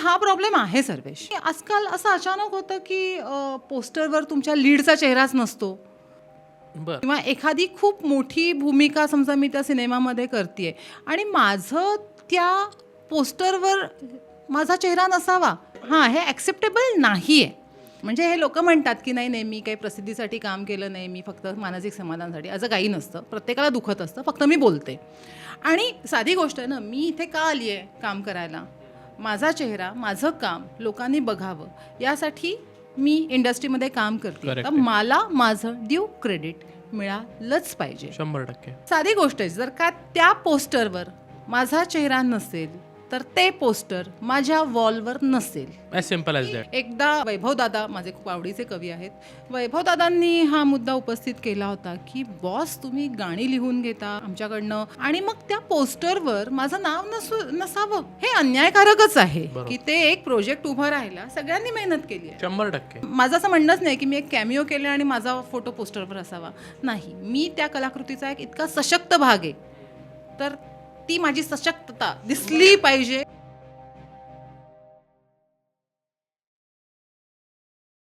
हा प्रॉब्लेम आहे सर्वेश. आजकाल असं अचानक होतं की अ, पोस्टरवर तुमच्या लीडचा चेहराच नसतो. बर. किंवा एखादी खूप मोठी भूमिका समजा मी त्या सिनेमामध्ये करते आणि माझं त्या पोस्टरवर माझा चेहरा नसावा हां हे ॲक्सेप्टेबल नाही आहे म्हणजे हे लोक म्हणतात की नाही नाही मी काही प्रसिद्धीसाठी काम केलं नाही मी फक्त मानसिक समाधानासाठी. असं काही नसतं. प्रत्येकाला दुखत असतं फक्त मी बोलते. आणि साधी गोष्ट आहे ना मी इथे का आली आहे काम करायला? माझा चेहरा माझं काम लोकांनी बघावं यासाठी मी इंडस्ट्रीमध्ये काम करते. Correct तर मला माझं ड्यू क्रेडिट मिळालंच पाहिजे. शंभर टक्के. साधी गोष्ट आहे जर का त्या पोस्टरवर माझा चेहरा नसेल तर ते पोस्टर माझ्या वॉलवर नसेल. ॲज सिंपल ॲज दॅट एकदा वैभव दादा माझे खूप आवडीचे कवी आहेत वैभव दादांनी हा मुद्दा उपस्थित केला होता की बॉस तुम्ही गाणी लिहून घेता आमच्याकडनं आणि मग त्या पोस्टरवर माझं नाव नसू नसावं हे अन्यायकारकच आहे. की ते एक प्रोजेक्ट उभा राहिला सगळ्यांनी मेहनत केली आहे. शंभर टक्के. माझं असं म्हणणंच नाही की मी एक कॅमिओ केलं आणि माझा फोटो पोस्टरवर असावा. नाही मी त्या कलाकृतीचा एक इतका सशक्त भाग आहे. तर ती माझी सशक्तता दिसली पाहिजे.